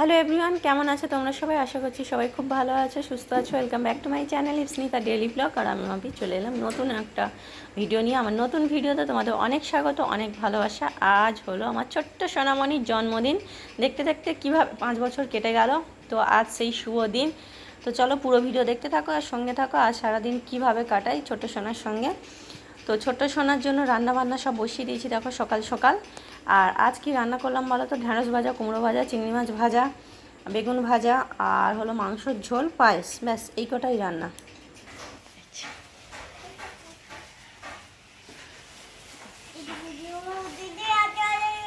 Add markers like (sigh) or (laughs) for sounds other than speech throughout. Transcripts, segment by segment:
Hello everyone কেমন আছে তোমরা সবাই? আশা করছি সবাই খুব ভালো আছে, সুস্থ আছো। Welcome back to my channel Ipsonita daily vlog আর আমি মাপি চলে এলাম নতুন একটা ভিডিও নিয়ে। আমার নতুন ভিডিওতে তোমাদের অনেক স্বাগত, অনেক ভালোবাসা। আজ হলো আমার ছোট্ট সোনামণির জন্মদিন। দেখতে দেখতে কীভাবে পাঁচ বছর কেটে গেল, তো আজ সেই শুভ দিন। তো চলো পুরো ভিডিও দেখতে থাকো আর সঙ্গে থাকো। আর সারাদিন কীভাবে কাটাই ছোট্ট সোনার সঙ্গে। তো ছোট্ট সোনার জন্য রান্না বান্না সব বসিয়ে দিয়েছি দেখো সকাল সকাল। আর আজ কি রান্না করলাম বলো তো? ঢ্যাঁড়স ভাজা কুমড়ো ভাজা চিংড়ি মাছ ভাজা বেগুন ভাজা আর হলো মাংসর ঝোল পায়েস। ব্যাস এই কটাই রান্না।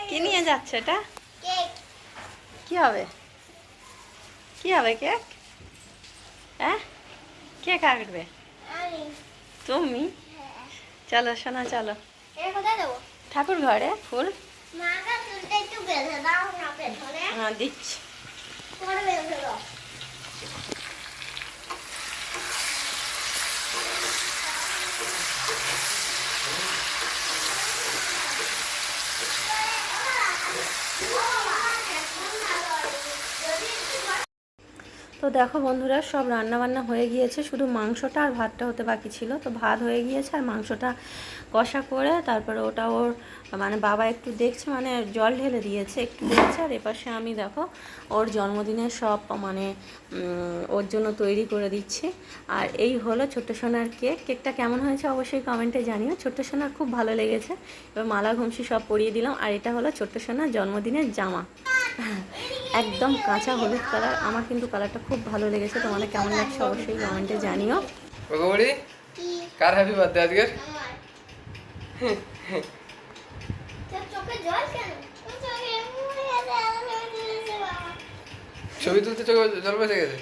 কি নিয়ে যাচ্ছে এটা? কি হবে? কি হবে কেক? হ্যাঁ? কে কাটবে? তুমি? চলো শোনা চলো। ঠাকুর ঘরে ফুল। হ্যাঁ দিচ্ছি। তো দেখো বন্ধুরা, সব রান্না বান্না হয়ে গিয়েছে। শুধু মাংসটা আর ভাতটা হতে বাকি ছিল। তো ভাত হয়ে গিয়েছে আর মাংসটা কষা করে তারপরে ওটা ওর মানে বাবা একটু দেখছে মানে জল ঢেলে দিয়েছে একটু দেখছে আর এপাশে আমি দেখো ওর জন্মদিনের সব মানে ওর জন্য তৈরি করে দিচ্ছি। আর এই হলো ছোট্ট সোনার কেক। কেকটা কেমন হয়েছে অবশ্যই কমেন্টে জানিও। ছোট্ট সোনার খুব ভালো লেগেছে। এবার মালা ঘুমসি সব পরিয়ে দিলাম। আর এটা হলো ছোট্ট সোনার জন্মদিনের জামা। একদম কাঁচা হলুদ কালার। আমার কিন্তু কালারটা খুব ভালো লেগেছে। তোমাদের কেমন লাগছে অবশ্যই কমেন্টে জানিও। কার হ্যাপি বার্থডে আজকের? ছবি তুলতে চোখে জল বসে গেছে?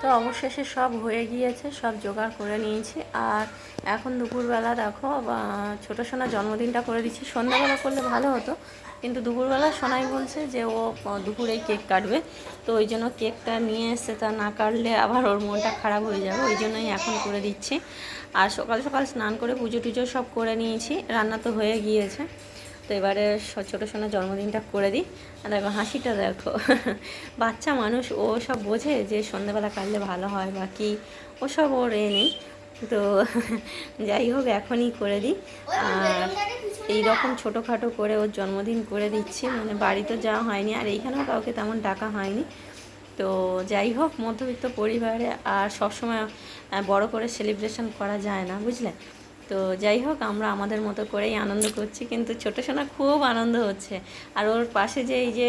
তো অবশেষে সব হয়ে গিয়েছে সব জোগাড় করে নিয়েছি। আর এখন দুপুরবেলা দেখো বা ছোটো সোনার জন্মদিনটা করে দিচ্ছি। সন্ধ্যাবেলা করলে ভালো হতো। কিন্তু দুপুরবেলা সোনাই বলছে যে ও দুপুরেই কেক কাটবে। তো ওই জন্য কেকটা নিয়ে এসে তা না কাটলে আবার ওর মনটা খারাপ হয়ে যাবে, ওই জন্যই এখন করে দিচ্ছি। আর সকাল সকাল স্নান করে পুজো টুজো সব করে নিয়েছি, রান্না তো হয়ে গিয়েছে। তো এবারে ছোটো সোনার জন্মদিনটা করে দিই। আর দেখো হাসিটা দেখো, (laughs) বাচ্চা মানুষ, ও সব বোঝে যে সন্ধ্যেবেলা কাটলে ভালো হয় বা কি ওসব ওর এ নেই। তো (laughs) যাই হোক, এখনই করে দিই। আর এই রকম ছোটোখাটো করে ওর জন্মদিন করে দিচ্ছি। মানে বাড়ি তো যাওয়া হয়নি, আর এইখানেও কাউকে তেমন ডাকা হয়নি। তো যাই হোক, মধ্যবিত্ত পরিবারে আর সবসময় বড় করে সেলিব্রেশন করা যায় না, বুঝলে? তো যাই হোক, আমরা আমাদের মতো করেই আনন্দ করছি। কিন্তু ছোটো সোনা খুব আনন্দ হচ্ছে। আর ওর পাশে যে এই যে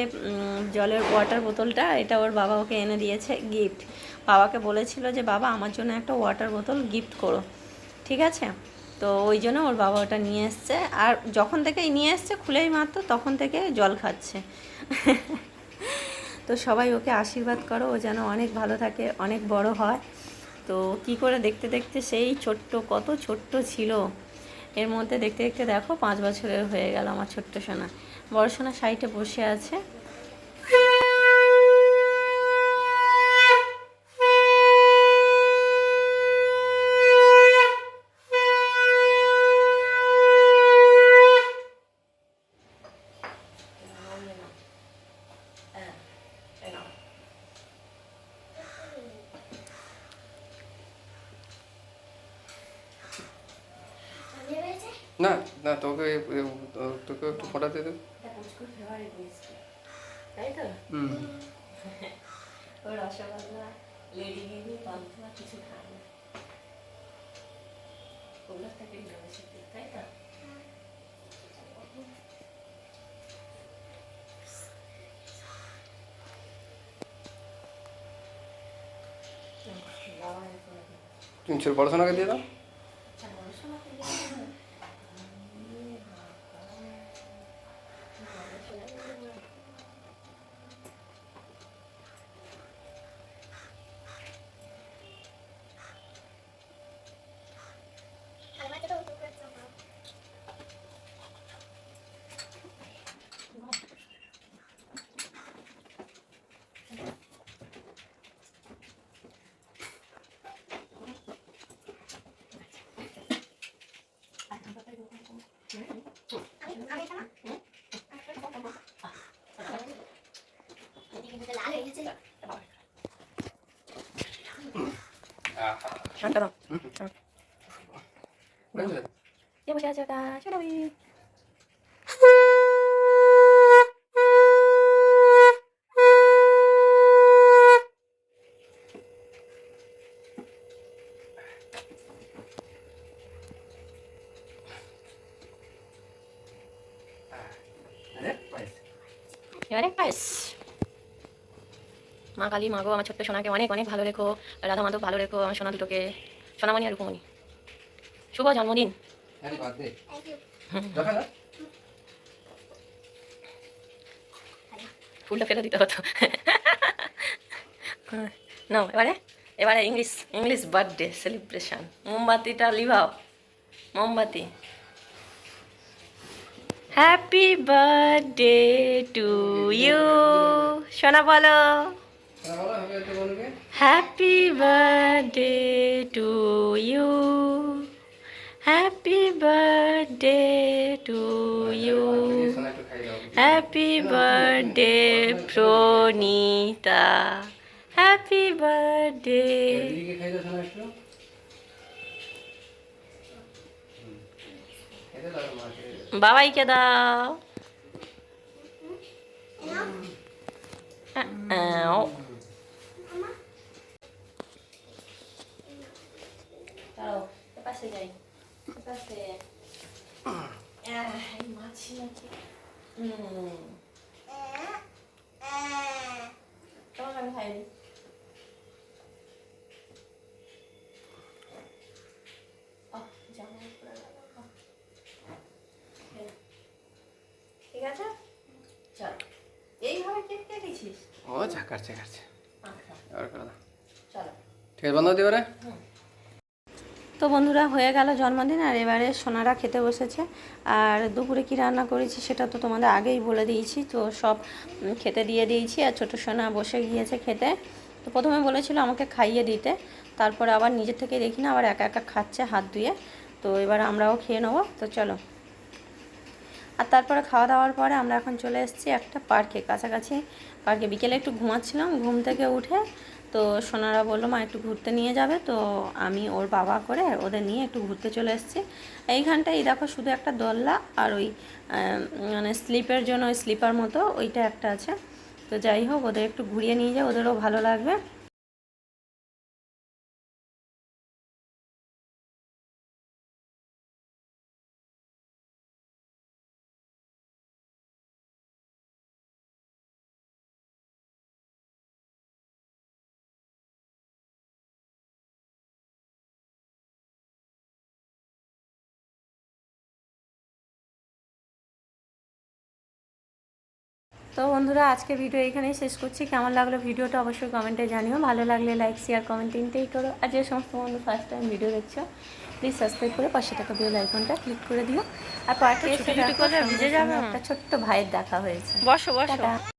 জলের ওয়াটার বোতলটা, এটা ওর বাবা ওকে এনে দিয়েছে গিফট বাবাকে বলেছিল যে, বাবা, আমার জন্য একটা ওয়াটার বোতল গিফট করো। ঠিক আছে? তো ওই জন্য ওর বাবা ওটা নিয়ে এসছে। আর যখন থেকেই নিয়ে এসছে খুলেই মাত্র তখন থেকে জল খাচ্ছে। তো সবাই ওকে আশীর্বাদ করো, ও যেন অনেক ভালো থাকে, অনেক বড় হয়। তো কি করে দেখতে দেখতে সেই ছোট্ট, কত ছোট্ট ছিল। এর মধ্যে দেখতে দেখতে দেখো পাঁচ বছরের হয়ে গেল আমার ছোট্ট সোনা। বড় সোনা সাইডে বসে আছে। না না তোকে তো- তোকে একটু ফোটা দিয়ে দেবো। তাই তো? হুম। (laughs) ও রসগোল্লা লেডিগিরি পান্তুয়া কিছু খায় না। ওগুলোর থেকে তাই তো? তুমি ছোট পড়াশোনাকে দিয়ে দাও। শান্ত দাও বুঝলে? কে বসে আছে ওটা শোনাবি হ্যাঁ, পায়েস। এবারে পায়েস মা কালী মা গো আমার ছোট্ট সোনাকে অনেক অনেক ভালো রেখো। রাধা মাধব ভালো রেখো আমার সোনা দুটোকে। সোনামণি আর রূপমণি। শুভ জন্মদিন। না? ফুলটা ফেলে দিতে হতো। নাও এবারে এবারে ইংলিশ ইংলিশ বার্থডে সেলিব্রেশন মোমবাতিটা লিভাও। মোমবাতি। হ্যাপি বার্থডে টু ইউ সোনা বলো। Happy birthday to you happy birthday to you happy birthday Pranita happy birthday. বাবাইকে দাও। আও। চলো, এপাশে যাই। এপাশে। আহ, এই মাছি নাকি? হুম। তোমাকে আমি পরে গেল। আহ। ঠিক আছে চল এইভাবে কেক কেটেছিস ও ঝাঁকাচ্ছে কাটছে আচ্ছা এবার করে দাও। চলো ঠিক আছে বন্ধ দিয়ে এবারে তো বন্ধুরা, হয়ে গেল জন্মদিন আর এবারে সোনারা খেতে বসেছে। আর দুপুরে কি রান্না করেছি সেটা তো তোমাদের আগেই বলে দিয়েছি। তো সব খেতে দিয়ে দিয়েছি আর ছোটো সোনা বসে গিয়েছে খেতে। তো প্রথমে বলেছিল আমাকে খাইয়ে দিতে। তারপরে আবার নিজের থেকে দেখি না, আবার একা একা খাচ্ছে হাত ধুয়ে। তো এবার আমরাও খেয়ে নেব। তো চলো। আর তারপরে খাওয়া দাওয়ার পরে আমরা এখন চলে এসেছি একটা পার্কে। কাছাকাছি পার্কে। বিকেলে একটু ঘুমাচ্ছিলাম, ঘুম থেকে উঠে তো সোনারা বলল, মা, একটু ঘুরতে নিয়ে যাবে। তো আমি ওর বাবা করে ওদের নিয়ে একটু ঘুরতে চলে এসেছি। এইখানটায় এই দেখো শুধু একটা দোলনা আর ওই মানে স্লিপের জন্য ওই স্লিপার মতো ওইটা একটা আছে। তো যাই হোক, ওদের একটু ঘুরিয়ে নিয়ে যায় ওদেরও ভালো লাগবে। তো বন্ধুরা আজকে ভিডিও এখানেই শেষ করছি। কেমন লাগল ভিডিওটা অবশ্যই কমেন্টে জানিও। ভালো লাগলে লাইক শেয়ার কমেন্ট তিনটেই করো। আর যে সমস্ত বন্ধু ফার্স্ট টাইম ভিডিও দেখছ প্লিজ সাবস্ক্রাইব করে পাশে থাকা বেল আইকনটা ক্লিক করে দিও। আর পার্কে এসে যাবে। একটা ছোট্ট ভাইয়ের দেখা হয়েছে। বসো বসো।